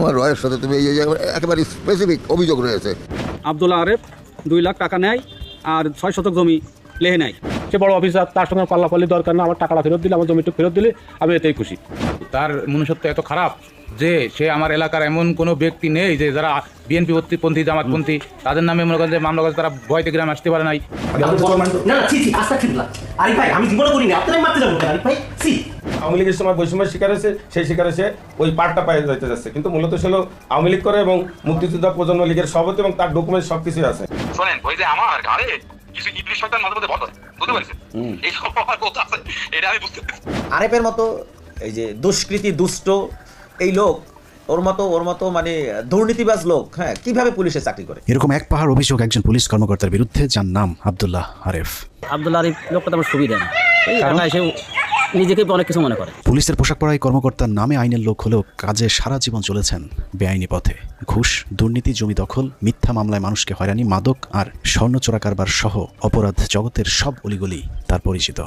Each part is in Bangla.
তোমার রয়ের সাথে তুমি এই একেবারে স্পেসিফিক অভিযোগ রয়েছে। আবদুল্লা আরেফ, দুই লাখ টাকা নেয় আর ছয় শতক জমি লেহে নেয়। সে বড় অফিসার তার সঙ্গে পাল্লাপাল্লি দরকার না আমার টাকাটা ফেরত দিলে আমার জমিটুকু ফেরত দিলে আমি এতেই খুশি। তার মনুষ্যত্ব এত খারাপ যে সে আমার এলাকার এমন কোনো ব্যক্তি নেই যে যারা বিএনপি পন্থী জামাতপন্থী তাদের নামে মনে করেন যে মামলা করে তারা ভয়তে গ্রামে আসতে পারে নাই। আওয়ামী লীগের সময় বৈষম্যের শিকার হয়েছে সেই শিকারে সে ওই পার্টটা পায়ে যেতে যাচ্ছে। কিন্তু মূলত ছিল আওয়ামী লীগ করে এবং মুক্তিযোদ্ধা প্রজন্ম লীগের সভাপতি এবং তার ডকুমেন্ট সবকিছুই আছে। শোনেন ওই যে আমার ঘাড়ে কিছু ইবলিশ শয়তান মাঝে মধ্যে বুঝতে পারছেন? এই সব আমার কথা আছে এটা আমি বুঝতে পারছি। আরেফের মতো এই যে দুষ্কৃতি দুষ্ট এই লোক ওর মতো ওর মতো মানে দুর্নীতিবাজ লোক হ্যাঁ কীভাবে পুলিশে চাকরি করে? এরকম এক পাহাড় অভিযোগ একজন পুলিশ কর্মকর্তার বিরুদ্ধে যার নাম আবদুল্লাহ আরেফ। আবদুল্লাহ আরিফ লোকটা তেমন সুবিধা না। এসে নিজেকে অনেক কিছু মনে করে। পুলিশের পোশাক পরা এই কর্মকর্তার নামে আইনের লোক হলেও কাজে সারা জীবন চলেছেন বেআইনি পথে। ঘুষ, দুর্নীতি, জমি দখল, মিথ্যা মামলায় মানুষকে হয়রানি, মাদক আর স্বর্ণ চোরা কারবার সহ অপরাধ জগতের সব অলিগলি তার পরিচিত।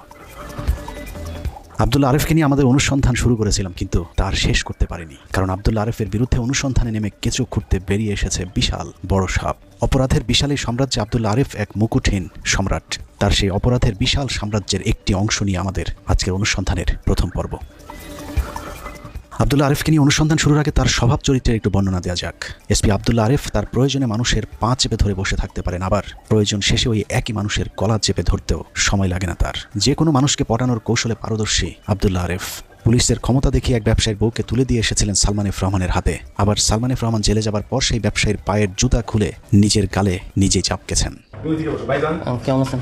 আব্দুল্লা আরেফকে নিয়ে আমাদের অনুসন্ধান শুরু করেছিলাম, কিন্তু তার শেষ করতে পারিনি। কারণ আবদুল্লা আরেফের বিরুদ্ধে অনুসন্ধানে নেমে কেঁচো খুঁড়তে বেরিয়ে এসেছে বিশাল, বড় সাপ। অপরাধের বিশাল এই সাম্রাজ্যে আবদুল্লা আরেফ এক মুকুটহীন সম্রাট। তার সেই অপরাধের বিশাল সাম্রাজ্যের একটি অংশ নিয়ে আমাদের আজকের অনুসন্ধানের প্রথম পর্ব। আব্দুল্লা আরেফকে নিয়ে অনুসন্ধান শুরুর আগে তার স্বভাব চরিত্রের একটু বর্ণনা দেওয়া যাক। এসপি আবদুল্লা আরেফ তার প্রয়োজনে মানুষের পা চেপে ধরে বসে থাকতে পারেন, আবার প্রয়োজন শেষে ওই একই মানুষের গলা চেপে ধরতেও সময় লাগে না তার। যে কোনো মানুষকে পটানোর কৌশলে পারদর্শী আবদুল্লা আরিফ। পুলিশের ক্ষমতা দেখিয়ে এক ব্যবসায়ীর বউকে তুলে দিয়ে এসেছিলেন সালমান এফ রহমানের হাতে। আবার সালমান এফ রহমান জেলে যাবার পর সেই ব্যবসায়ীর পায়ের জুতা খুলে নিজের গালে নিজেই চাপকেছেন। কেমন আছেন?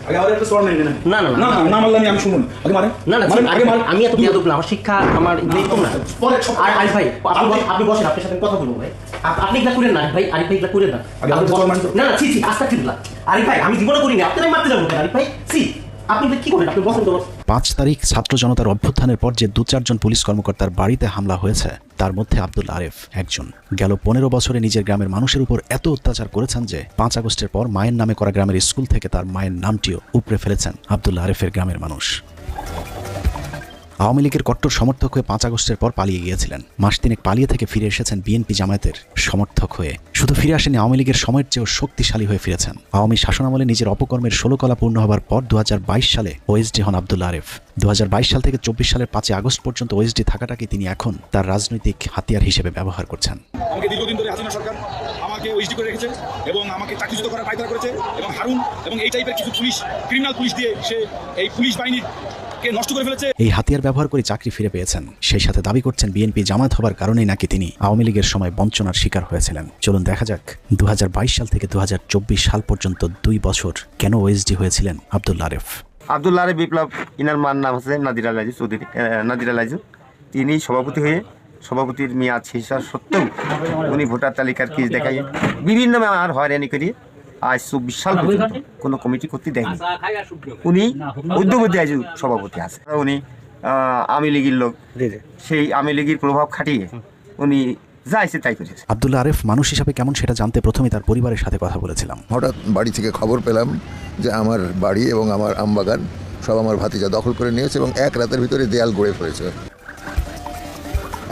না না না না মারলাম আমি শুনুন। আগে মারে না না ছি, আরিফ ভাই, আমি এত বিয়াদব না আমার শিক্ষা আমার এগুলো কম না আর আরিফ ভাই আপনি বস- আপনি বসেন আপনার সাথে আমি কথা বলব ভাই। আপ- আপনি এগুলা করেন না আরিফ ভাই আরিফ ভাই এগুলা করেন না। আগে আপনি আমাকে বসেন। চল মারতো। না না ছি ছি আস্তা ফিরলা আরিফ ভাই আমি জীবনে করিনি আপনারাই মারতে যাব আরিফ ভাই ছি। পাঁচ তারিখ ছাত্র জনতার অভ্যুত্থানের পর যে দু চারজন পুলিশ কর্মকর্তার বাড়িতে হামলা হয়েছে, তার মধ্যে আব্দুল আরেফ একজন। গেল পনেরো বছরে নিজের গ্রামের মানুষের উপর এত অত্যাচার করেছেন যে পাঁচ আগস্টের পর মায়ের নামে করা গ্রামের স্কুল থেকে তার মায়ের নামটিও উপড়ে ফেলেছেন আব্দুল আরেফের গ্রামের মানুষ। আওয়ামী লীগের কট্টর সমর্থক হয়ে পাঁচ আগস্টের পর পালিয়ে গিয়েছিলেন। মাস তিনেক পালিয়ে থেকে ফিরে এসেছেন বিএনপি জামায়াতের সমর্থক হয়ে। শুধু ফিরে আসেনি আওয়ামী লীগের সময়ের চেয়েও শক্তিশালী হয়ে ফিরেছেন। আওয়ামী শাসনামলে নিজের অপকর্মের ষোলো কলা পূর্ণ হবার পর দু হাজার বাইশ সালে ওএসডি হন আব্দুল আরেফ। দু হাজার বাইশ সাল থেকে চব্বিশ সালের পাঁচই আগস্ট পর্যন্ত ওএসডি থাকাটাকে তিনি এখন তার রাজনৈতিক হাতিয়ার হিসেবে ব্যবহার করছেন। আমাকে দীর্ঘদিন ধরে হাসিনা সরকার আমাকে ওইসডি করে রেখেছে এবং আমাকে চাকরিচ্যুত করার করেছে এবং হারুন এবং এই টাইপের কিছু পুলিশ ক্রিমিনাল পুলিশ দিয়ে সে এই পুলিশ বাহিনীকে নষ্ট করে ফেলেছে? এই হাতিয়ার ব্যবহার করে চাকরি ফিরে পেয়েছেন। সেই সাথে দাবি করছেন বিএনপি জামাত হবার কারণেই নাকি তিনি আওয়ামী লীগের সময় বঞ্চনার শিকার হয়েছিলেন। চলুন দেখা যাক দু হাজার বাইশ সাল থেকে দু হাজার চব্বিশ সাল পর্যন্ত দুই বছর কেন ওএসডি হয়েছিলেন আব্দুল আরেফ? আবদুল্লাহ আরে বিপ্লব ইনার মার নাম হচ্ছে নাদিরা লাইজু চৌধুরী নাদিরা লাইজু তিনি সভাপতি হয়ে সভাপতির মেয়াদ শেষ হওয়ার সত্ত্বেও উনি ভোটার তালিকার কেস দেখাই বিভিন্ন আর হয়রানি করে আজ চব্বিশ সাল পর্যন্ত কোনো কমিটি করতে দেয়নি। উনি উদ্যোগতি আজ সভাপতি আছে উনি আওয়ামী লীগের লোক। সেই আওয়ামী লীগের প্রভাব খাটিয়ে উনি যা তাই করেছে আব্দুল আরেফ মানুষ হিসাবে কেমন সেটা জানতে প্রথমে তার পরিবারের সাথে কথা বলেছিলাম। হঠাৎ বাড়ি থেকে খবর পেলাম যে আমার বাড়ি এবং আমার আমবাগান সব আমার ভাতিজা দখল করে নিয়েছে এবং এক রাতের ভিতরে দেয়াল গড়ে ফেলেছে।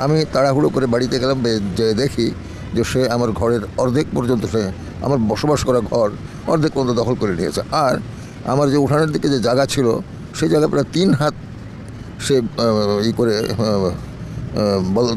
আমি তাড়াহুড়ো করে বাড়িতে গেলাম যে দেখি যে সে আমার ঘরের অর্ধেক পর্যন্ত সে আমার বসবাস করা ঘর অর্ধেক পর্যন্ত দখল করে নিয়েছে। আর আমার যে উঠানের দিকে যে জায়গা ছিল, সেই জায়গা প্রায় তিন হাত সে ই করে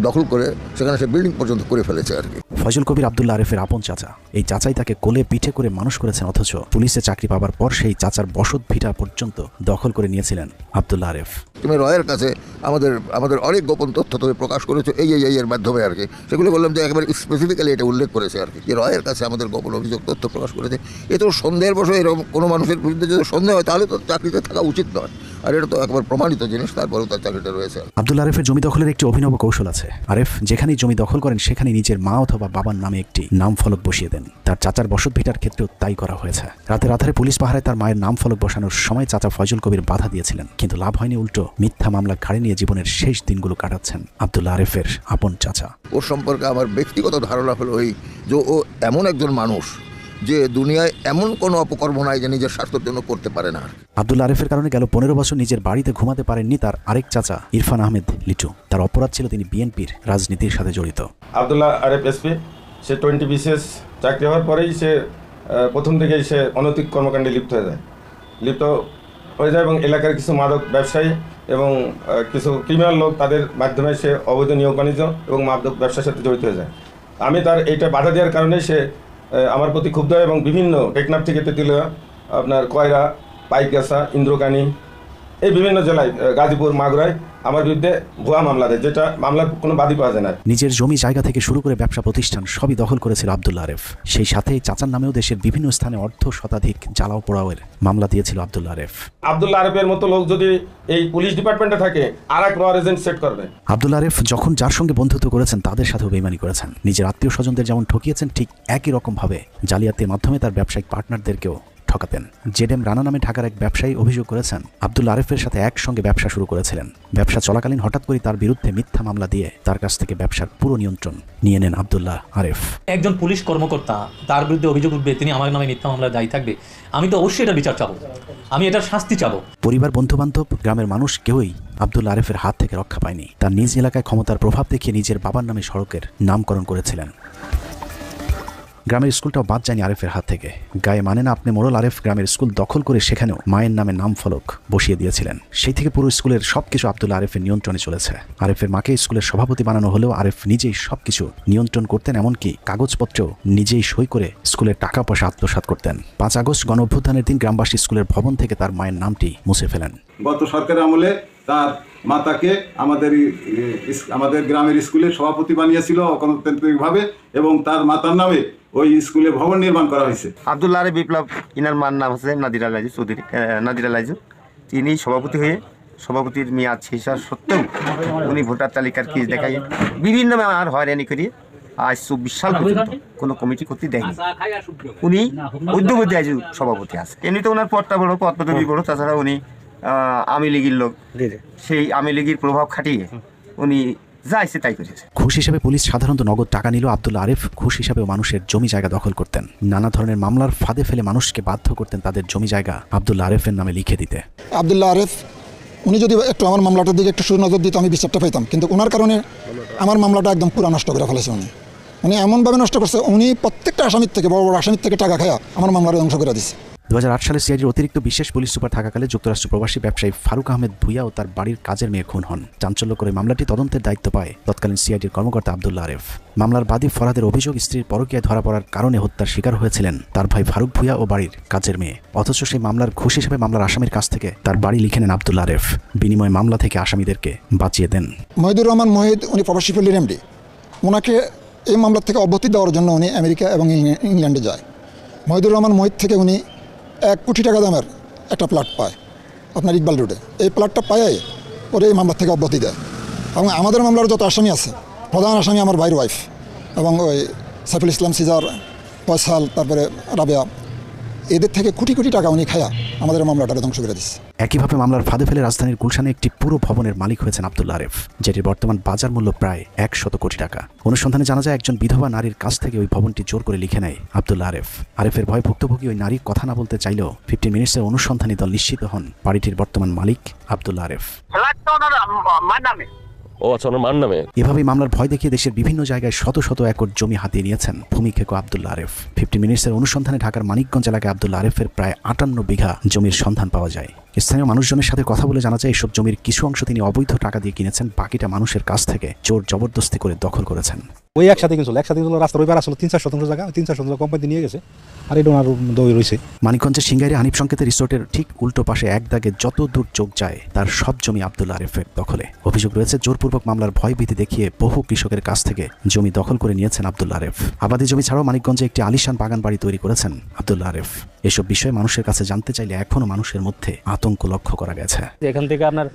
দখল করে সেখানে সে বিল্ডিং পর্যন্ত করে ফেলেছে আর কি। ফজল কবির আব্দুল্লা আরেফের আপন চাচা। এই চাচাই তাকে কোলে পিঠে করে মানুষ করেছেন অথচ পুলিশে চাকরি পাবার পর সেই চাচার বসত ভিটা পর্যন্ত দখল করে নিয়েছিলেন আব্দুল্লা আরেফ। তুমি রয়ের কাছে আমাদের আমাদের অনেক গোপন তথ্য তুমি প্রকাশ করেছ এই এই এই এর মাধ্যমে আর কি। সেগুলো বললাম যে একেবারে স্পেসিফিক্যালি এটা উল্লেখ করেছে আর কি যে রয়ের কাছে আমাদের গোপন অভিযোগ তথ্য প্রকাশ করেছে। এ তো সন্দেহের বসে এরকম কোনো মানুষের বিরুদ্ধে যদি সন্দেহ হয় তাহলে তো চাকরিতে থাকা উচিত নয়। আর এটা তো একবার প্রমাণিত জিনিস তারপরেও তার চাকরিটা রয়েছে। আব্দুল আরেফের জমি দখলের একটি অভিনব কৌশল আছে। আরেফ যেখানেই জমি দখল করেন সেখানে নিজের মা অথবা বাবার নামে একটি নাম ফলক বসিয়ে দেন। তার চাচার বসত ভিটার ক্ষেত্রেও তাই করা হয়েছে। রাতে রাতারে পুলিশ পাহারায় তার মায়ের নাম ফলক বসানোর সময় চাচা ফজল কবির বাধা দিয়েছিলেন। কিন্তু লাভ হয়নি উল্টো মিথ্যা মামলা ঘাড়ে নিয়ে জীবনের শেষ দিনগুলো কাটাচ্ছেন আব্দুল আরেফের আপন চাচা। ওর সম্পর্কে আমার ব্যক্তিগত ধারণা হলো ওই যে ও এমন একজন মানুষ যে দুনিয়ায় এমন কোনো অপকর্ম নাই যে নিজের স্বার্থের জন্য করতে পারে না। আব্দুল্লা আরেফের কারণে গেল পনেরো বছর নিজের বাড়িতে ঘুমাতে পারেননি তার আরেক চাচা ইরফান আহমেদ লিটু। তার অপরাধ ছিল তিনি বিএনপির রাজনীতির সাথে জড়িত। আবদুল্লাহ আরেফ এসপি সে টোয়েন্টি বিসিএস চাকরি হওয়ার পরেই সে প্রথম থেকেই সে অনৈতিক কর্মকাণ্ডে লিপ্ত হয়ে যায়। লিপ্ত হয়ে যায় এবং এলাকার কিছু মাদক ব্যবসায়ী এবং কিছু ক্রিমিনাল লোক তাদের মাধ্যমে সে অবৈধ নিয়োগ বাণিজ্য এবং মাদক ব্যবসার সাথে জড়িত হয়ে যায়। আমি তার এইটা বাধা দেওয়ার কারণে সে আমার প্রতি ক্ষুব্ধ এবং বিভিন্ন টেকনাফ থেকে তেতুলিয়া আপনার কয়রা পাইকাসা ইন্দ্রকানী এই বিভিন্ন জেলায় গাজীপুর মাগুরায় আমার বিরুদ্ধে ভুয়া মামলা দেয় যেটা মামলার কোনো বাদী পাওয়া যায় না। নিজের জমি জায়গা থেকে শুরু করে ব্যবসা প্রতিষ্ঠান সবই দখল করেছিল আব্দুল্লা আরেফ। সেই সাথে চাচার নামেও দেশের বিভিন্ন স্থানে অর্ধ শতাধিক জ্বালাও পোড়াওয়ের মামলা দিয়েছিল আব্দুল্লা আরেফ। আবদুল্লা আরবের মতো লোক যদি এই পুলিশ ডিপার্টমেন্টে থাকে আর এক রোয়ার এজেন্ট সেট করবে। আব্দুল আরেফ যখন যার সঙ্গে বন্ধুত্ব করেছেন তাদের সাথেও বেইমানি করেছেন। নিজের আত্মীয় স্বজনদের যেমন ঠকিয়েছেন ঠিক একই রকমভাবে জালিয়াতির মাধ্যমে তার ব্যবসায়িক পার্টনারদেরকেও ঠকাতেন। জেডেম রানা নামে ঢাকার এক ব্যবসায়ী অভিযোগ করেছেন আব্দুল আরেফের সাথে একসঙ্গে ব্যবসা শুরু করেছিলেন। ব্যবসা চলাকালীন হঠাৎ করে তার বিরুদ্ধে মিথ্যা মামলা দিয়ে তার কাছ থেকে ব্যবসার পুরো নিয়ন্ত্রণ নিয়ে নেন আবদুল্লাহ আরেফ। একজন পুলিশ কর্মকর্তা তার বিরুদ্ধে অভিযোগ উঠবে তিনি আমার নামে মিথ্যা মামলায় দায়ী থাকবে। আমি তো অবশ্যই এটা বিচার চাবো। আমি এটার শাস্তি চাবো। পরিবার বন্ধুবান্ধব গ্রামের মানুষ কেউই আব্দুল আরেফের হাত থেকে রক্ষা পায়নি। তার নিজ এলাকায় ক্ষমতার প্রভাব দেখিয়ে নিজের বাবার নামে সড়কের নামকরণ করেছিলেন। গ্রামের স্কুলটাও বাদ যায়নি আরেফের হাত থেকে। গায়ে মানে না আপনি মোড়ল আরেফ গ্রামের স্কুল দখল করে সেখানেও মায়ের নামে নাম ফলক বসিয়ে দিয়েছিলেন। সেই থেকে পুরো স্কুলের সবকিছু আব্দুল আরেফের নিয়ন্ত্রণে চলেছে। আরেফের মাকে স্কুলের সভাপতি বানানো হলেও আরেফ নিজেই সবকিছু নিয়ন্ত্রণ করতেন, এমনকি কাগজপত্রেও নিজেই সই করে স্কুলের টাকা পয়সা আত্মসাৎ করতেন। পাঁচ আগস্ট গণ অভ্যুত্থানের দিন গ্রামবাসী স্কুলের ভবন থেকে তার মায়ের নামটি মুছে ফেলেন। গত সরকারের আমলে তার মাতাকে আমাদের আমাদের গ্রামের স্কুলে সভাপতি বানিয়েছিল গণতান্ত্রিকভাবে এবং তার মাতার নামে ওই স্কুলে ভবন নির্মাণ করা হয়েছে। আবদুল্লাহ বিপ্লব, ইনার মার নাম হচ্ছে নাদিরা লাইজু চৌধুরী নাদিরা লাইজু তিনি সভাপতি হয়ে সভাপতির মেয়াদ শেষ সত্ত্বেও উনি ভোটার তালিকার কেস দেখাই বিভিন্ন আর হয়রানি করিয়ে আজ চব্বিশ সাল পর্যন্ত কোনো কমিটি করতে দেয়নি। উনি উদ্যোগপতি আজ সভাপতি আছে। এমনিতে ওনার পদটা বড়, পদ পদবি বড়, তাছাড়া উনি আওয়ামী লীগের লোক। সেই আওয়ামী লীগের প্রভাব খাটিয়ে উনি যা ইচ্ছে তাই করেছে। ঘুষ হিসেবে পুলিশ সাধারণত নগদ টাকা নিল আব্দুল আরেফ ঘুষ হিসাবেও মানুষের জমি জায়গা দখল করতেন। নানা ধরনের মামলার ফাঁদে ফেলে মানুষকে বাধ্য করতেন তাদের জমি জায়গা আব্দুল আরেফের নামে লিখে দিতে। আবদুল্লাহ আরেফ উনি যদি একটু আমার মামলাটার দিকে একটু সুনজর দিত আমি বিচারটা পাইতাম। কিন্তু ওনার কারণে আমার মামলাটা একদম পুরো নষ্ট করে ফেলেছে উনি। উনি এমনভাবে নষ্ট করছে উনি প্রত্যেকটা আসামির থেকে বড় বড় আসামির থেকে টাকা খায়া আমার মামলার ধ্বংস করে দিচ্ছে দু হাজার আট সালে সিআইডির অতিরিক্ত বিশেষ পুলিশ সুপার থাকাকালে যুক্তরাষ্ট্র প্রবাসী ব্যবসায়ী ফারুক আহমেদ ভুইয়া ও তার বাড়ির কাজের মেয়ে খুন হন। চাঞ্চল্য করে মামলাটি তদন্তের দায়িত্ব পায় তৎকালীন সিআইডির কর্মকর্তা আব্দুল্লা আরেফ। মামলার বাদী ফরাদের অভিযোগ স্ত্রীর পরকীয়ায় ধরা পড়ার কারণে হত্যার শিকার হয়েছিলেন তার ভাই ফারুক ভুইয়া ও বাড়ির কাজের মেয়ে। অথচ সেই মামলার ঘুষ হিসেবে মামলার আসামির কাছ থেকে তার বাড়ি লিখে নেন আব্দুল্লা আরেফ। বিনিময়ে মামলা থেকে আসামিদেরকে বাঁচিয়ে দেন। মহিদুর রহমান মহিদ, উনি প্রবাসী পল্লীর এমডি। ওনাকে এই মামলা থেকে অব্যাহতি দেওয়ার জন্য উনি আমেরিকা এবং ইংল্যান্ডে যায়। মহিদুর রহমান মহিদ থেকে উনি এক কোটি টাকা দামের একটা প্লট পায় আপনার ইকবাল রোডে। এই প্লটটা পায়ে ওরে এই মামলা থেকে অব্যাহতি দেয়। এবং আমাদের মামলার যত আসামি আছে, প্রধান আসামি আমার ভাইয়ের ওয়াইফ এবং ওই সাইফুল ইসলাম সিজার, ফয়সাল, তারপরে রাবেয়া এদের থেকে কোটি কোটি টাকা উনি খায়া আমাদের মামলাটা ধ্বংস করে দিচ্ছে একইভাবে মামলার ফাঁদে ফেলে রাজধানীর গুলশানে একটি পুরো ভবনের মালিক হয়েছেন আবদুল্লা আরেফ যেটির বর্তমান বাজার মূল্য প্রায় একশত কোটি টাকা। অনুসন্ধানে জানা যায় একজন বিধবা নারীর কাছ থেকে ওই ভবনটি জোর করে লিখে নেয় আব্দুল্লা আরেফ। আরেফের ভয় ভুক্তভোগী ওই নারী কথা না বলতে চাইলেও ফিফটিন মিনিটসের অনুসন্ধানী দল নিশ্চিত হন বাড়িটির বর্তমান মালিক আবদুল্লা আরেফ। ও আচ্ছা ওনার মার নামে? এভাবেই মামলার ভয় দেখিয়ে দেশের বিভিন্ন জায়গায় শত শত একর জমি হাতিয়ে নিয়েছেন ভূমি খেকো আব্দুল্লা আরেফ। ফিফটি মিনিটসের অনুসন্ধানে ঢাকার মানিকগঞ্জ এলাকায় আব্দুল্লা আরেফের প্রায় আটান্ন বিঘা জমির সন্ধান পাওয়া যায়। স্থানীয় মানুষজনের সাথে কথা বলে জানা যায়, এসব জমির কিছু অংশ তিনি অবৈধ টাকা দিয়ে কিনেছেন, বাকিটা মানুষের কাছ থেকে জোর জবরদস্তি করে দখল করেছেন। ওই একসাথে কিনছিল একসাথে কিনছিল রাস্তার ওই পার আসলে তিন চার শতাংশ জায়গা তিন চার শতাংশ কোম্পানি নিয়ে গেছে আর এটা ওনার দই রয়েছে। মানিকগঞ্জের সিঙ্গাইরে হানিফ সংকেতের রিসোর্টের ঠিক উল্টো পাশে এক দাগে যত দূর চোখ যায় তার সব জমি আব্দুল্লা আরেফের দখলে। অভিযোগ রয়েছে জোরপূর্বক মামলার ভয়ভীতি দেখিয়ে বহু কৃষকের কাছ থেকে জমি দখল করে নিয়েছেন আব্দুল্লা আরেফ। আবাদি জমি ছাড়াও মানিকগঞ্জে একটি আলিশান বাগান বাড়ি তৈরি করেছেন আব্দুল্লা আরেফ। এসব বিষয়ে মানুষের কাছে জানতে চাইলে এখনও মানুষের মধ্যে আতঙ্ক লক্ষ্য করা গেছে। এখান থেকে আপনার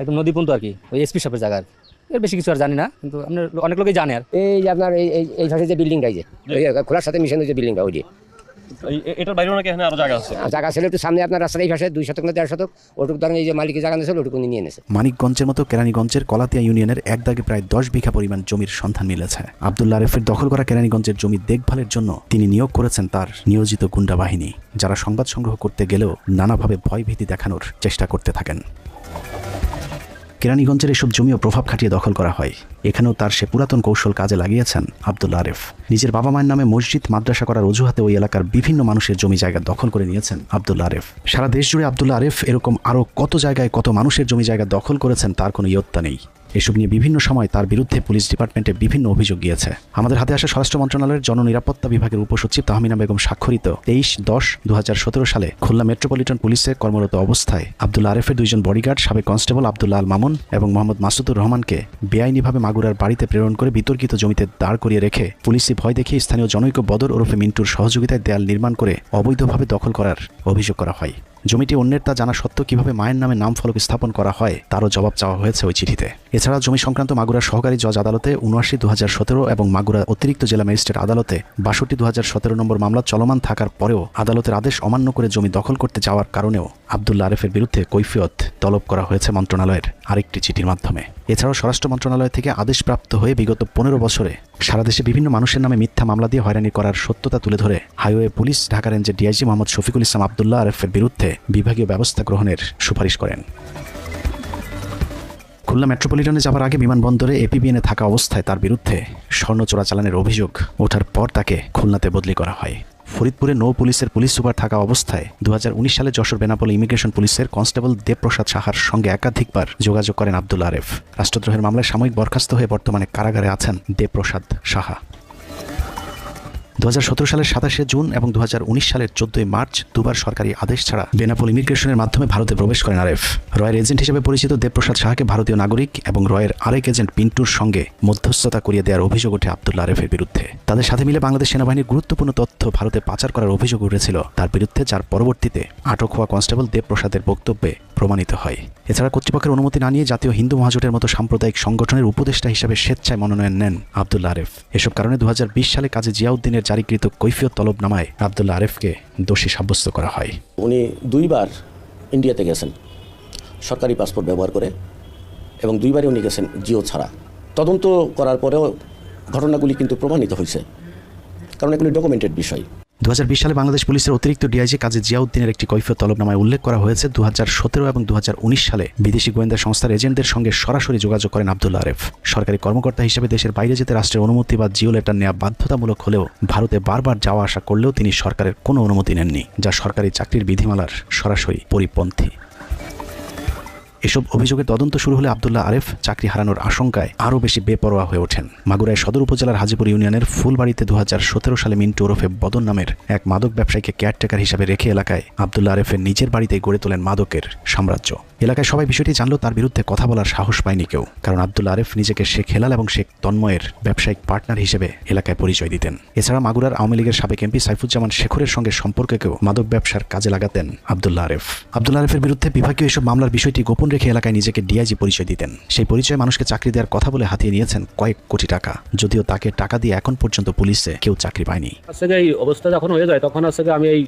একদম নদী পর্যন্ত আর কি ওই এসপি সাপের জায়গা আর কি। এর বেশি কিছু আর জানি না কিন্তু আপনার অনেক লোকই জানে আর। এই যে আপনার এই এই এই পাশে যে বিল্ডিংটা যে খোলার সাথে মিশানো যে বিল্ডিংটা ওই যে। এটার বাইরেও নাকি এখানে আরও জায়গা আছে? জায়গা ছিল একটু সামনে আপনার রাস্তার এই পাশে দুই শতক না দেড় শতক ওটুক ধরেন এই যে মালিকের জায়গা নিয়েছিল ওটুকু নিয়ে নিয়েছে। মানিকগঞ্জের মতো কেরানীগঞ্জের কলাতিয়া ইউনিয়নের এক দাগে প্রায় দশ বিঘা পরিমাণ জমির সন্ধান মিলেছে। আবদুল্লা আরেফের দখল করা কেরানীগঞ্জের জমি দেখভালের জন্য তিনি নিয়োগ করেছেন তার নিয়োজিত গুন্ডা বাহিনী যারা সংবাদ সংগ্রহ করতে গেলেও নানাভাবে ভয়ভীতি দেখানোর চেষ্টা করতে থাকেন। কেরানীগঞ্জের এসব জমিও প্রভাব খাটিয়ে দখল করা হয়। এখানেও তার সে পুরাতন কৌশল কাজে লাগিয়েছেন আবদুল্লা আরেফ। নিজের বাবা মায়ের নামে মসজিদ, মাদ্রাসা করার অজুহাতে ওই এলাকার বিভিন্ন মানুষের জমি জায়গা দখল করে নিয়েছেন আবদুল্লা আরেফ। সারা দেশ জুড়ে আবদুল্লা আরেফ এরকম আরও কত জায়গায় কত মানুষের জমি জায়গা দখল করেছেন তার কোনো ইয়ত্তা নেই। এসব নিয়ে বিভিন্ন সময় তার বিরুদ্ধে পুলিশ ডিপার্টমেন্টে বিভিন্ন অভিযোগ গিয়েছে। আমাদের হাতে আসা স্বরাষ্ট্র মন্ত্রণালয়ের জননিরাপত্তা বিভাগের উপসচিব তাহমিনা বেগম স্বাক্ষরিত তেইশ দশ দু সালে খুলনা মেট্রোপলিটন পুলিশে কর্মরত অবস্থায় আবদুল্লা আরেফের দুইজন বডিগার্ড, সাবেক কনস্টেবল আবদুল্লা আল মামুন এবং মোহাম্মদ মাসুদুর রহমানকে বেআইনিভাবে মাগুরার বাড়িতে প্রেরণ করে বিতর্কিত জমিতে দাঁড় করিয়ে রেখে পুলিশি ভয় দেখিয়ে স্থানীয় জনৈক বদর ওরফে মিন্টুর সহযোগিতায় দেয়াল নির্মাণ করে অবৈধভাবে দখল করার অভিযোগ করা হয়। জমিটি অন্যের তা জানা সত্ত্বেও কীভাবে মায়ের নামে নাম ফলক স্থাপন করা হয়, তারও জবাব চাওয়া হয়েছে ওই চিঠিতে। এছাড়া জমি সংক্রান্ত মাগুরা সহকারী জজ আদালতে উনআশি দু এবং মাগুরা অতিরিক্ত জেলা ম্যাজিস্ট্রেট আদালতে বাষট্টি দু নম্বর মামলা চলমান থাকার পরেও আদালতের আদেশ অমান্য করে জমি দখল করতে যাওয়ার কারণেও আবদুল্লা আরেফের বিরুদ্ধে কৈফিয়ত তলব করা হয়েছে মন্ত্রণালয়ের আরেকটি চিঠির মাধ্যমে। এছাড়াও স্বরাষ্ট্র মন্ত্রণালয় থেকে আদেশপ্রাপ্ত হয়ে বিগত পনেরো বছরে সারা দেশে বিভিন্ন মানুষের নামে মিথ্যা মামলা দিয়ে হয়রানি করার সত্যতা তুলে ধরে হাইওয়ে পুলিশ ঢাকা রেঞ্জের ডিআইজি মোহাম্মদ শফিকুল ইসলাম আবদুল্লাহ আরেফের বিরুদ্ধে বিভাগীয় ব্যবস্থা গ্রহণের সুপারিশ করেন। খুলনা মেট্রোপলিটনে যাওয়ার আগে বিমানবন্দরে এপিবিএনে থাকা অবস্থায় তার বিরুদ্ধে স্বর্ণ চোরাচালানের অভিযোগ ওঠার পর তাকে খুলনাতে বদলি করা হয়। ফরিদপুরে নৌ পুলিশের পুলিশ সুপার থাকা অবস্থায় দু হাজার উনিশ সালে যশোর বেনাপোল ইমিগ্রেশন পুলিশের কনস্টেবল দেবপ্রসাদ সাহার সঙ্গে একাধিকবার যোগাযোগ করেন আব্দুল আরেফ। রাষ্ট্রদ্রোহের মামলায় সাময়িক বরখাস্ত হয়ে বর্তমানে কারাগারে আছেন দেবপ্রসাদ সাহা। দু হাজার সতেরো সালের সাতাশে জুন এবং দু হাজার উনিশ সালের চোদ্দই মার্চ দুবার সরকারি আদেশ ছাড়া বেনাপোল ইমিগ্রেশনের মাধ্যমে ভারতে প্রবেশ করেন আরেফ। রয়ের এজেন্ট হিসেবে পরিচিত দেবপ্রসাদ সাহাকে ভারতীয় নাগরিক এবং রয়ের আরেক এজেন্ট পিন্টুর সঙ্গে মধ্যস্থতা করিয়ে দেওয়ার অভিযোগ ওঠে আবদুল্লা আরেফের বিরুদ্ধে। তাদের সাথে মিলে বাংলাদেশ সেনাবাহিনীর গুরুত্বপূর্ণ তথ্য ভারতে পাচার করার অভিযোগ উঠেছিল। তার বিরুদ্ধে যার পরবর্তীতে আটক হওয়া কনস্টেবল দেবপ্রসাদের বক্তব্যে প্রমাণিত হয়। এছাড়া কর্তৃপক্ষের অনুমতি না নিয়ে জাতীয় হিন্দু মহাজোটের মতো সাম্প্রদায়িক সংগঠনের উপদেষ্টা হিসেবে স্বেচ্ছায় মনোনয়ন নেন আবদুল্লা আরেফ। এসব কারণে দু হাজার বিশ সালে কাজী জিয়াউদ্দিনের জারিকৃত কৈফিয়ত তলবনামায় আবদুল্লা আরেফকে দোষী সাব্যস্ত করা হয়। উনি দুইবার ইন্ডিয়াতে গেছেন, সরকারি পাসপোর্ট ব্যবহার করে, এবং দুইবারই উনি গেছেন জিও ছাড়া। তদন্ত করার পরেও ঘটনাগুলি কিন্তু প্রমাণিত হয়েছে, কারণ এগুলি ডকুমেন্টেড বিষয়। দু হাজার বিশ সালে বাংলাদেশ পুলিশের অতিরিক্ত ডিআইজি কাজী জিয়াউদ্দিনের একটি কৈফিয়ত তলবনামায় উল্লেখ করা হয়েছে। দু হাজার সতেরো এবং দু হাজার উনিশ সালে বিদেশি গোয়েন্দা সংস্থার এজেন্টদের সঙ্গে সরাসরি যোগাযোগ করেন আবদুল্লা আরেফ। সরকারি কর্মকর্তা হিসেবে দেশের বাইরে যেতে রাষ্ট্রের অনুমতি বা জিও লেটার নেওয়া বাধ্যতামূলক হলেও ভারতে বারবার যাওয়া আসা করলেও তিনি সরকারের কোনো অনুমতি নেননি, যা সরকারি চাকরির বিধিমালার সরাসরি পরিপন্থী। এসব অভিযোগের তদন্ত শুরু হলে আবদুল্লাহ আরেফ চাকরি হারানোর আশঙ্কায় আরও বেশি বেপরোয়া হয়ে ওঠেন। মাগুরায় সদর উপজেলার হাজিপুর ইউনিয়নের ফুলবাড়িতে দু হাজার সতেরো সালে মিন্টু ওরফে বদন নামের এক মাদক ব্যবসায়ীকে কেয়ারটেকার হিসাবে রেখে এলাকায় আবদুল্লাহ আরেফের নিজের বাড়িতেই গড়ে তোলেন মাদকের সাম্রাজ্য। এলাকায় সবাই বিষয়টি জানলেও তার বিরুদ্ধে কথা বলার সাহস পায়নি কেউ। কারণ আবদুল্লা আরেফ নিজেকে শেখ হেলাল এবং শেখ তন্ময়ের ব্যবসায়িক পার্টনার হিসেবে এলাকায় পরিচয় দিতেন। এছাড়া মাগুরার আওয়ামী লীগের সাবেক এমপি সাইফুজ্জামান শেখরের সঙ্গে সম্পর্ককেও মাদক ব্যবসার কাজে লাগাতেন আবদুল্লা আরেফ। আবদুল্লা আরেফের বিরুদ্ধে বিভাগীয় এসব মামলার বিষয়টি গোপন রেখে এলাকায় নিজেকে ডিআইজি পরিচয় দিতেন। সেই পরিচয়ে মানুষকে চাকরি দেওয়ার কথা বলে হাতিয়ে নিয়েছেন কয়েক কোটি টাকা। যদিও তাকে টাকা দিয়ে এখন পর্যন্ত পুলিশে কেউ চাকরি পায়নি। অবস্থা যখন হয়ে যায়, তখন আজকে আমি এই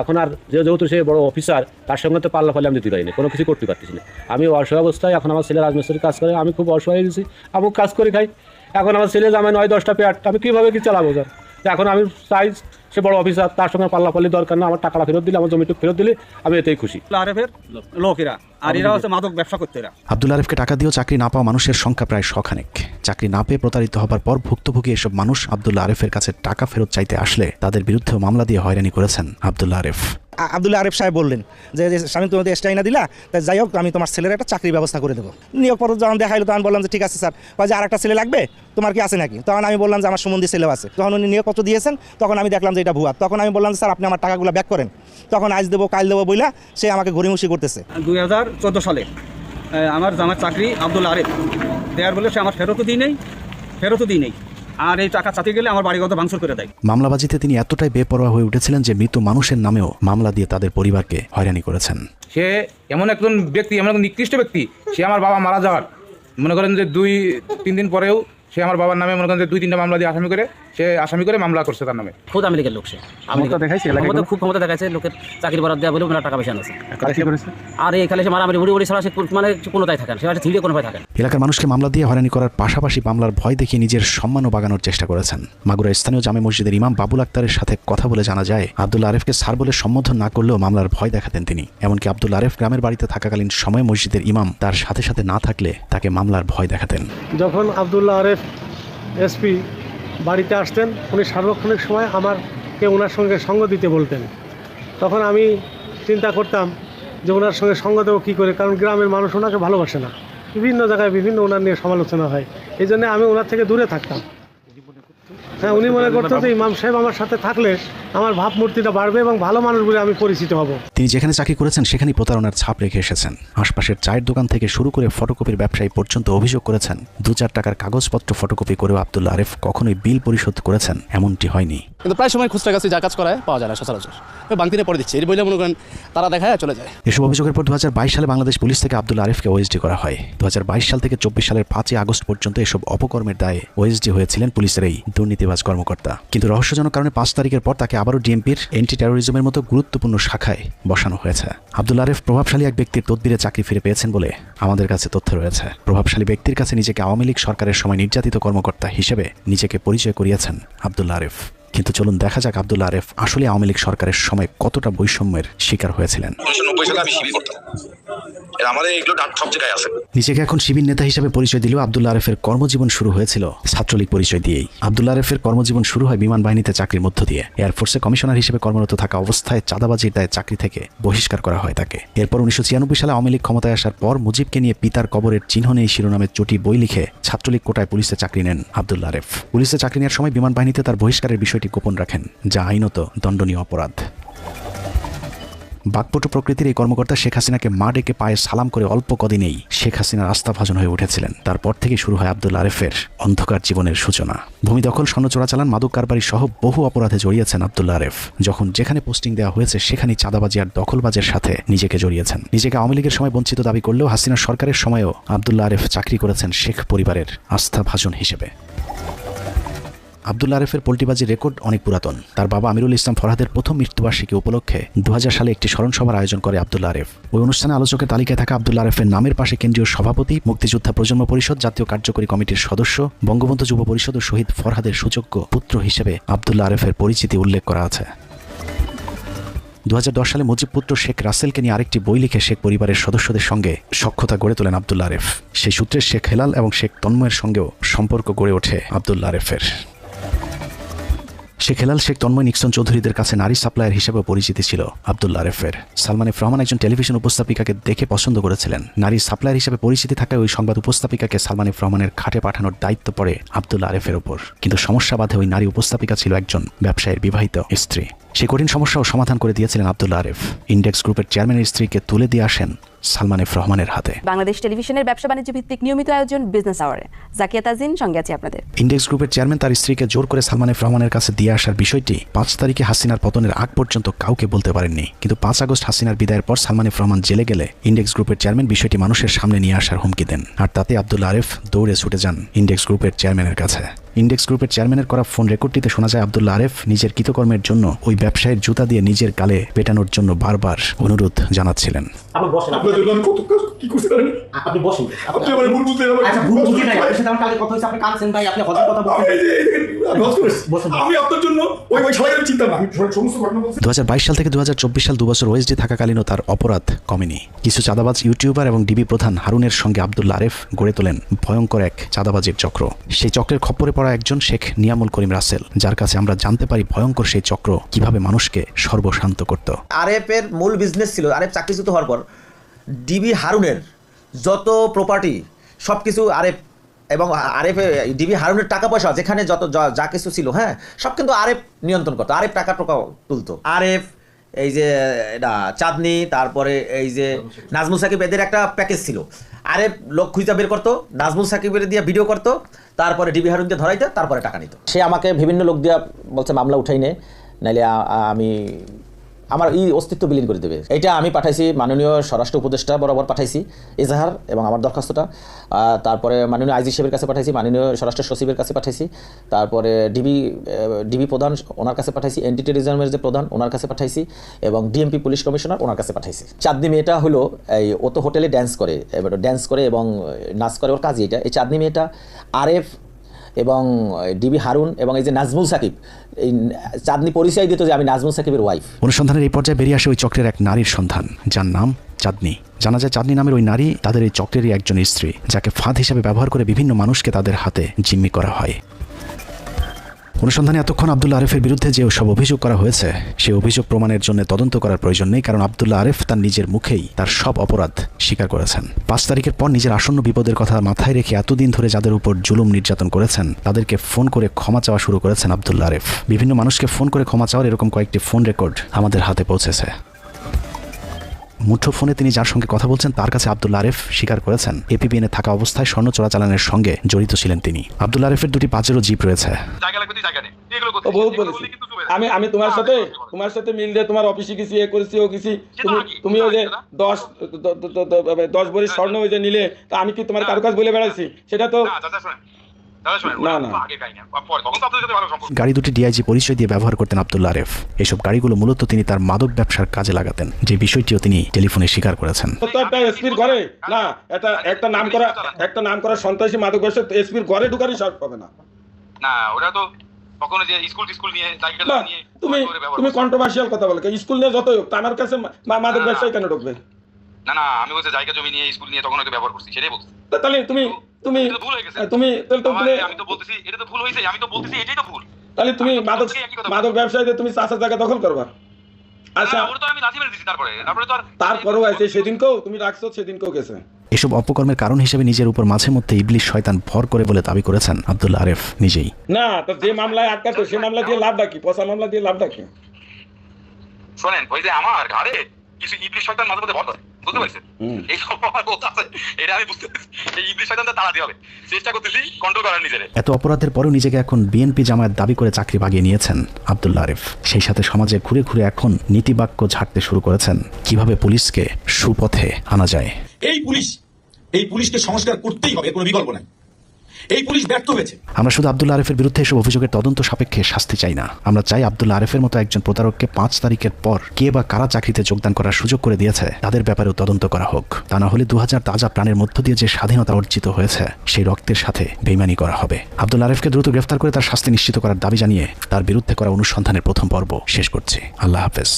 এখন আর যেহেতু সে বড় অফিসার তার সঙ্গে তো পাল্লা ফলে আমি দিতে পারিনি, কোনো কিছু করতে পারতেছি না। আমি অসহায় অবস্থায় এখন আমার ছেলে রাজমিস্ত্রির কাজ করে, আমি খুব অসহায় গেছি আমি কাজ করে খাই। এখন আমার ছেলে জামাই নয় দশটা পেয়ার, আমি কীভাবে কি চালাবো, স্যার? এখন আমি চাই সে বড় অফিসার তার সঙ্গে পাল্লা পাল্লি দরকার না আমার টাকাটা ফেরত দিলে আমার জমিটুকু ফেরত দিলে আমি এতেই খুশি। আরেফের লোকেরা আর এরা হচ্ছে মাদক ব্যবসা করতে এরা। আবদুল আরেফকে টাকা দিয়েও চাকরি না পাওয়া মানুষের সংখ্যা প্রায় শখানেক। চাকরি না পেয়ে প্রতারিত হবার পর ভুক্তভোগী এসব মানুষ আবদুল্লা আরেফের কাছে টাকা ফেরত চাইতে আসলে তাদের বিরুদ্ধেও মামলা দিয়ে হয়রানি করেছেন আবদুল্লা আরেফ। আ- আব্দুল্লাহ আরেফ সাহেব বললেন যে স্বামী তোমাদের এক্সট্রা না দিলা তাই যাই হোক, আমি তোমার ছেলের একটা চাকরির ব্যবস্থা করে দেবো। নিয়োগ পত্র যখন দেখাইলো, তখন বললাম যে, ঠিক আছে স্যার। কয় যে আর একটা ছেলে লাগবে? তোমার কি আছে নাকি? তখন আমি বললাম যে, আমার সম্বন্ধী ছেলেও আছে। তখন উনি নিয়োগপত্র দিয়েছেন, তখন আমি দেখলাম যে, এটা ভুয়া। তখন আমি বললাম যে, স্যার, আপনি আমার টাকাগুলো ব্যাক করেন। তখন আজ দেবো, কাল দেবো বইলা, সে আমাকে ঘড়িমুষি করতেছে। দুই হাজার চোদ্দ সালে আমার জামার চাকরি আব্দুল আরেফ। দেওয়ার বলে সে আমার ফেরতও দিই নেই, ফেরতও দিই নেই। আর এই টাকা চাতে গেলে আমার বাড়িগত ভাঙচুর করে দেয়। মামলাবাজিতে তিনি এতটাই বেপরোয়া হয়ে উঠেছিলেন যে মৃত মানুষের নামেও মামলা দিয়ে তাদের পরিবারকে হয়রানি করেছেন। সে এমন একজন ব্যক্তি এমন একজন নিকৃষ্ট ব্যক্তি সে আমার বাবা মারা যাওয়ার। মনে করেন যে দুই তিন দিন পরেও সে আমার বাবার নামে মনে করেন যে দুই তিনটা মামলা দিয়ে আসামি করে সে আসামি করে মামলা করছে তার নামে। খুব লীগের লোক সে। ক্ষমতা দেখাইছে এলাকায় ক্ষমতা কোনো? খুব ক্ষমতা দেখাচ্ছে লোকের চাকরি বরাদ দেওয়া বলে টাকা পয়সা আছে কারা কি করেছে আর এখানে সে মারামারি বুড়ি বুড়ি ছাড়া সে কোন- মানে কোনোটাই থাকেন সে ধীরে কোনো ভাই থাকেন এলাকার মানুষকে মামলা দিয়ে হয়রানি করার পাশাপাশি মামলার ভয় দেখিয়ে নিজের সম্মানও বাগানোর চেষ্টা করেছেন। মাগুরা স্থানীয় জামে মসজিদের ইমাম বাবুল আক্তারের সাথে কথা বলে জানা যায় আব্দুল আরেফকে স্যার বলে সম্বোধন না করলেও মামলার ভয় দেখাতেন তিনি। এমনকি আব্দুল আরেফ গ্রামের বাড়িতে থাকাকালীন সময় মসজিদের ইমাম তার সাথে সাথে না থাকলে তাকে মামলার ভয় দেখাতেন। যখন আবদুল্লাহ আরেফ এসপি বাড়িতে আসতেন, উনি সার্বক্ষণিক সময় আমারকে ওনার সঙ্গে সঙ্গ দিতে বলতেন। তখন আমি চিন্তা করতাম যে ওনার সঙ্গে সঙ্গ দেবো কী করে, কারণ গ্রামের মানুষ ওনাকে ভালোবাসে না। বিভিন্ন জায়গায় বিভিন্ন ওনার নিয়ে সমালোচনা হয়। এই জন্য আমি ওনার থেকে দূরে থাকতাম। হ্যাঁ উনি মনে করতেন যে ইমাম সাহেব আমার সাথে থাকলে আমার ভাবমূর্তিটা বাড়বে এবং ভালো মানুষ বলে আমি পরিচিত হব। তিনি যেখানে চাকরি করেছেন, সেখানেই প্রতারণার ছাপ রেখে এসেছেন। আশপাশের চায়ের দোকান থেকে শুরু করে ফটোকপির ব্যবসায়ী পর্যন্ত অভিযোগ করেছেন। দু চার টাকার কাগজপত্র ফটোকপি করেও আব্দুল্লা আরেফ কখনোই বিল পরিশোধ করেছেন, এমনটি হয়নি। কিন্তু প্রায় সময় খুচরা কাছে যা কাজ করায়, পাওয়া যায় না সচরাচর। বাংতিনে পরে দিচ্ছে। এই বলে মনে করেন তারা দেখায়, চলে যায়। এসব অভিযোগের পর দু হাজার বাইশ সালে বাংলাদেশ পুলিশ থেকে আব্দুল আরিফকে ওএসডি করা হয়। দুহাজার বাইশ সাল থেকে চব্বিশ সালের পাঁচই আগস্ট পর্যন্ত এসব অপকর্মের দায়ে ওএসডি হয়েছিলেন পুলিশের এই দুর্নীতিবাজ কর্মকর্তা। কিন্তু রহস্যজনক কারণে পাঁচ তারিখের পর তাকে আবারও ডিএমপির এন্টি টেরোরিজমের মতো গুরুত্বপূর্ণ শাখায় বসানো হয়েছে। আব্দুল আরিফ প্রভাবশালী এক ব্যক্তির তদবিরে চাকরি ফিরে পেয়েছেন বলে আমাদের কাছে তথ্য রয়েছে। প্রভাবশালী ব্যক্তির কাছে নিজেকে আওয়ামী লীগ সরকারের সময় নির্যাতিত কর্মকর্তা হিসেবে নিজেকে পরিচয় করিয়েছেন আব্দুল্লা আরিফ। কিন্তু চলুন দেখা যাক আব্দুল্লা আরেফ আসলে আওয়ামী লীগ সরকারের সময় কতটা বৈষম্যের শিকার হয়েছিলেন। নিজেকে এখন শিবির নেতা হিসেবে পরিচয় দিলেও আব্দুল্লা আরেফের কর্মজীবন শুরু হয়েছিল ছাত্রলীগ পরিচয় দিয়েই। আব্দুল্লা আরেফের কর্মজীবন শুরু হয় বিমান বাহিনীতে চাকরির মধ্য দিয়ে। এয়ারফোর্সে কমিশনার হিসেবে কর্মরত থাকা অবস্থায় চাঁদাবাজির দায়ে চাকরি থেকে বহিষ্কার করা হয় তাকে। এরপর উনিশশো ছিয়ানব্বই সালে আওয়ামী লীগ ক্ষমতায় আসার পর মুজিবকে নিয়ে পিতার কবরের চিহ্ন নেই শিরোনামে চটি বই লিখে ছাত্রলীগ কোটায় পুলিশে চাকরি নেন আব্দুল্লা আরেফ। পুলিশে চাকরি নেওয়ার সময় বিমান বাহিনীতে তার বহিষ্কারের বিষয়টি গোপন রাখেন, যা আইনত দণ্ডনীয় অপরাধ। বাকপটু প্রকৃতির এই কর্মকর্তা শেখ হাসিনাকে মা ডেকে পায়ে সালাম করে অল্প কদিনেই শেখ হাসিনার আস্থাভাজন হয়ে উঠেছিলেন। তারপর থেকে শুরু হয় আব্দুল আরেফের অন্ধকার জীবনের সূচনা। ভূমি দখল, স্বর্ণ চোরাচালান, মাদক কারবারি সহ বহু অপরাধে জড়িয়েছেন আব্দুল আরেফ। যখন যেখানে পোস্টিং দেওয়া হয়েছে, সেখানেই চাঁদাবাজি আর দখলবাজের সাথে নিজেকে জড়িয়েছেন। নিজেকে আওয়ামী লীগের সময় বঞ্চিত দাবি করলেও হাসিনা সরকারের সময়ও আব্দুল্লা আরেফ চাকরি করেছেন শেখ পরিবারের আস্থাভাজন হিসেবে। আব্দুল আরেফের পোল্টিবাজির রেকর্ড অনেক পুরাতন। তার বাবা আমিরুল ইসলাম ফরহাদের প্রথম মৃত্যুবার্ষিকী উপলক্ষে দু হাজার সালে একটি স্মরণ সভার আয়োজন করে আব্দুল আরেফ। ওই অনুষ্ঠানে আলোচকের তালিকায় থাকা আব্দুল আরেফের নামের পাশে কেন্দ্রীয় সভাপতি, মুক্তিযোদ্ধা প্রজন্ম পরিষদ, জাতীয় কার্যকরী কমিটির সদস্য, বঙ্গবন্ধু যুব পরিষদ ও শহীদ ফরহাদের সুযোগ্য পুত্র হিসেবে আব্দুল আরেফের পরিচিতি উল্লেখ করা আছে। দু হাজার দশ সালে মুজিবপুত্র শেখ রাসেলকে নিয়ে আরেকটি বই লিখে শেখ পরিবারের সদস্যদের সঙ্গে সক্ষতা গড়ে তোলেন আব্দুল আরেফ। সেই সূত্রে শেখ হেলাল এবং শেখ তন্ময়ের সঙ্গেও সম্পর্ক গড়ে ওঠে আব্দুল আরেফের। শেখ হেলাল শেখ তন্ময় নিক্সন চৌধুরীদের কাছে নারী সাপ্লায়ার হিসেবে পরিচিতি ছিল আবদুল্লা আরেফের সালমান এফ রহমান একজন টেলিভিশন উপস্থাপিকাকে দেখে পছন্দ করেছিলেন। নারী সাপ্লায়ার হিসেবে পরিচিতি থাকায় ওই সংবাদ উপস্থাপিকাকে সালমান এফ রহমানের খাটে পাঠানোর দায়িত্ব পড়ে আবদুল্লা আরেফের ওপর। কিন্তু সমস্যা বাধে ওই নারী উপস্থাপিকা ছিল একজন ব্যবসায়ীর বিবাহিত স্ত্রী। সে কঠিন সমস্যাও সমাধান করে দিয়েছিলেন আব্দুল্লা আরেফ। ইন্ডেক্স গ্রুপের চেয়ারম্যানের স্ত্রীকে তুলে দিয়ে আসেন সালমান এফ রহমানের হাতে। বাংলাদেশ টেলিভিশনের ব্যবসা বাণিজ্য ভিত্তিক নিয়মিত আয়োজন বিজনেস আওয়ারে। জাকিয়া তাজিন সঙ্গে আছি আপনাদের। ইন্ডেক্স গ্রুপের চেয়ারম্যান তার স্ত্রীকে জোর করে সালমান এফ রহমানের কাছে দিয়ে আসার বিষয়টি পাঁচ তারিখে হাসিনার পতনের আগ পর্যন্ত কাউকে বলতে পারেননি। কিন্তু পাঁচ আগস্ট হাসিনার বিদায়ের পর সালমান এফ রহমান জেলে গেলে ইন্ডেক্স গ্রুপের চেয়ারম্যান বিষয়টি মানুষের সামনে নিয়ে আসার হুমকি দেন। আর তাতে আব্দুল আরেফ দৌড়ে ছুটে যান ইন্ডেক্স গ্রুপের চেয়ারম্যানের কাছে। ইন্ডেক্স গ্রুপের চেয়ারম্যানের করা ফোন রেকর্ডটিতে শোনা যায় আব্দুল্লা আরেফ নিজের কৃতকর্মের জন্য ওই ব্যবসায়ীর জুতা দিয়ে নিজের গালে পেটানোর জন্য বারবার অনুরোধ জানাচ্ছিলেন। আপনি বসেন আপনার জন্য আমি কত কাজ কি করতে পারেন আপনি বসেন। আপনি আমার ভুল বুঝতে আমার আচ্ছা দু সাল থেকে দু হাজার চব্বিশ সাল দুবছর ওয়েসডি থাকাকালীনও তার অপরাধ কমেনি। কিছু চাঁদাবাজ ইউটিউবার এবং ডিবি প্রধান হারুনের সঙ্গে আব্দুল্লা আরেফ গড়ে তোলেন ভয়ঙ্কর এক চাঁদাবাজির চক্র। সেই চক্রের খপ্পরে পড়া একজন শেখ নিয়ামুল করিম রাসেল যার কাছে আমরা জানতে পারি ভয়ঙ্কর সেই চক্র কীভাবে মানুষকে সর্বশান্ত করত। আরএফের মূল বিজনেস ছিল আরএফ চাকরিচ্যুত হওয়ার পর ডিবি হারুনের যত প্রপার্টি সব কিছু আরএফ এবং আরএফ ডিবি হারুনের টাকা পয়সা যেখানে যত যা- যা কিছু ছিল হ্যাঁ সব কিন্তু আরএফ নিয়ন্ত্রণ করতো আরএফ টাকা টোকা তুলতো। আরএফ এই যে, এটা, চাঁদনি, তারপরে এই যে নাজমুল সাকিব এদের একটা প্যাকেজ ছিল। আরে, লোক খুঁজা বের করতো, নাজমুল সাকিবের দিয়ে ভিডিও করতো, তারপরে ডিবি হারুন দিয়ে ধরাইতো, তারপরে টাকা নিত। সে আমাকে বিভিন্ন লোক দিয়া বলছে, মামলা উঠাই নে, নাইলে আমি আমার এই অস্তিত্ব বিলীন করে দেবে। এটা আমি পাঠাইছি মাননীয় স্বরাষ্ট্র উপদেষ্টা বরাবর পাঠাইছি, এজাহার এবং আমার দরখাস্তটা। তারপরে মাননীয় আইজি সাহেবের কাছে পাঠাইছি, মাননীয় স্বরাষ্ট্র সচিবের কাছে পাঠাইছি। তারপরে ডিবি ডিবি প্রধান ওনার কাছে পাঠাইছি এন্টি টেরিজমের যে প্রধান ওনার কাছে পাঠাইছি এবং ডিএমপি পুলিশ কমিশনার ওনার কাছে পাঠাইছি। চাঁদনি মেয়েটা হলো এই ও তো হোটেলে ড্যান্স করে, এবার ড্যান্স করে এবং নাচ করে ওর কাজই এটা। এই চাঁদনি মেয়েটা আরএফ এবং ডিবি হারুন এবং এই যে নাজমুল সাকিব, এই চাঁদনি পরিচয় দিত যে আমি নাজমুল সাকিবের ওয়াইফ অনুসন্ধানের এই পর্যায়ে বেরিয়ে আসে ওই চক্রের এক নারীর সন্ধান, যার নাম চাঁদনি। জানা যায় চাঁদনি নামের ওই নারী তাদের এই চক্রেরই একজন স্ত্রী, যাকে ফাঁদ হিসেবে ব্যবহার করে বিভিন্ন মানুষকে তাদের হাতে জিম্মি করা হয়। অনুসন্ধানে এতক্ষণ আবদুল্লা আরেফের বিরুদ্ধে যে সব অভিযোগ করা হয়েছে সেই অভিযোগ প্রমাণের জন্য তদন্ত করার প্রয়োজন নেই, কারণ আবদুল্লা আরেফ তার নিজের মুখেই তার সব অপরাধ স্বীকার করেছেন। পাঁচ তারিখের পর নিজের আসন্ন বিপদের কথা মাথায় রেখে এতদিন ধরে যাদের উপর জুলুম নির্যাতন করেছেন, তাদেরকে ফোন করে ক্ষমা চাওয়া শুরু করেছেন আবদুল্লা আরেফ। বিভিন্ন মানুষকে ফোন করে ক্ষমা চাওয়ার এরকম কয়েকটি ফোন রেকর্ড আমাদের হাতে পৌঁছেছে। মুঠো ফোনে তিনি যার সঙ্গে কথা বলছেন তার কাছে আব্দুল আরেফ স্বীকার করেছেন। এপিবিএনে থাকা অবস্থায় স্বর্ণ চোরাচালানের সঙ্গে জড়িত ছিলেন তিনি। আব্দুল আরেফের দুটি পাঁচেরও জিপ রয়েছে। আমি আমি তোমার সাথে তোমার সাথে মিল দিয়ে তোমার অফিসে গেছি এ করেছি ও গেছি। তুমি ওই যে দশ দশ ভরি স্বর্ণ ওই যে নিলে তা আমি কি তোমার কারও কাজ বলে বেড়াইছি? সেটা তো গাড়ি দুটি ডিআইজি পরিচয় দিয়ে ব্যবহার করতেন আব্দুল আরেফ। এসব গাড়িগুলো মূলত তিনি তার মাদক ব্যবসার কাজে লাগাতেন যে বিষয়টিও তিনি টেলিফোনে স্বীকার করেছেন। তো একটা এসপির ঘরে। না এটা একটা নাম করা একটা নাম করা সন্ত্রাসী মাদক ব্যবসা এসপির ঘরে ঢুকারই সব হবে না। না ওটা তো কখনো যে স্কুল স্কুল নিয়ে সাইকেল নিয়ে তুমি তুমি কন্ট্রোভার্সিয়াল কথা বলো। স্কুল নিয়ে যতই হোক আমার কাছে মাদক ব্যবসায়ী কেন ঢুকবে? না না আমি বলছি জায়গা জমি নিয়ে স্কুল নিয়ে তখন ওকে ব্যবহার করছি সেটাই বলছি। তাহলে তুমি তুমি তুমি তাহলে তো তুমি আমি তো বলতেছি এটা তো ভুল হয়েছে আমি তো বলতেছি এটাই তো ভুল। তাহলে তুমি মাদক মাদক ব্যবসায়ীদের তুমি চাষার জায়গা দখল করবা। আচ্ছা। আমি দিছি তারপরে। তারপরে তো তারপরেও আছে সেদিনকেও তুমি রাখছো সেদিনকেও গেছে। এসব অপকর্মের কারণ হিসেবে নিজের উপর মাঝে মধ্যে ইবলিশ শয়তান ভর করে বলে দাবি করেছেন আব্দুল আরেফ নিজেই। না তো যে মামলায় আটকাতো সে মামলা দিয়ে লাভ ডাকি পচা মামলা দিয়ে লাভ ডাকি। শোনেন ওই যে আমার ঘাড়ে কিছু ইবলিশ শয়তান মাঝে মধ্যে ভর করে। বুঝতে পারছেন? এই আমার কথা আছে এটা আমি বুঝতে এই ইবলিশ শয়তানটা তাড়াতে হবে। চেষ্টা করতেছি কন্ট্রোল করার নিজের। এত অপরাধের পরেও নিজেকে এখন বিএনপি জামায়াত দাবি করে চাকরি বাগিয়ে নিয়েছেন আব্দুল্লা আরিফ। সেই সাথে সমাজে ঘুরে ঘুরে এখন নীতিবাক্য ঝাড়তে শুরু করেছেন। কীভাবে পুলিশকে সুপথে আনা যায়? এই পুলিশ এই পুলিশকে সংস্কার করতেই হবে কোনো বিকল্প নাই। এই পুলিশ ব্যর্থ হয়েছে। আমরা শুধু আব্দুল্লা আরিফের বিরুদ্ধে এসব অভিযোগের তদন্ত সাপেক্ষে শাস্তি চাই না। আমরা চাই আব্দুল্লা আরিফের মতো একজন প্রতারককে পাঁচ তারিখের পর কে বা কারা চাকরিতে যোগদান করার সুযোগ করে দিয়েছে, তাদের ব্যাপারেও তদন্ত করা হোক। তা না হলে দু হাজার তাজা প্রাণের মধ্য দিয়ে যে স্বাধীনতা অর্জিত হয়েছে, সেই রক্তের সাথে বেইমানি করা হবে। আব্দুল আরেফকে দ্রুত গ্রেফতার করে তার শাস্তি নিশ্চিত করার দাবি জানিয়ে তার বিরুদ্ধে করা অনুসন্ধানের প্রথম পর্ব শেষ করছি। আল্লাহ হাফেজ।